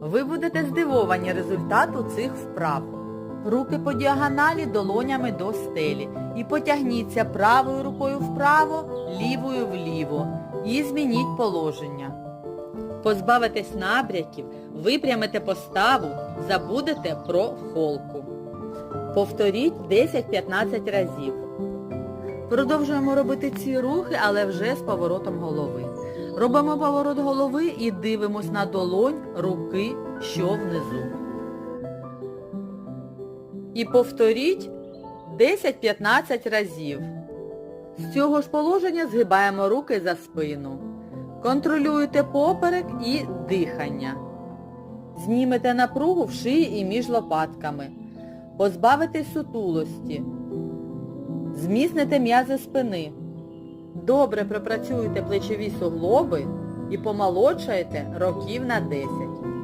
Ви будете здивовані результату цих вправ. Руки по діагоналі долонями до стелі. І потягніться правою рукою вправо, лівою вліво. І змініть положення. Позбавитесь набряків, випрямите поставу, забудете про холку. Повторіть 10-15 разів. Продовжуємо робити ці рухи, але вже з поворотом голови. Робимо поворот голови і дивимось на долонь, руки, що внизу. І повторіть 10-15 разів. З цього ж положення згибаємо руки за спину. Контролюйте поперек і дихання. Знімете напругу в шиї і між лопатками. Позбавитесь сутулості. Зміцните м'язи спини. Добре пропрацюєте плечові суглоби і помолодшаєте років на 10.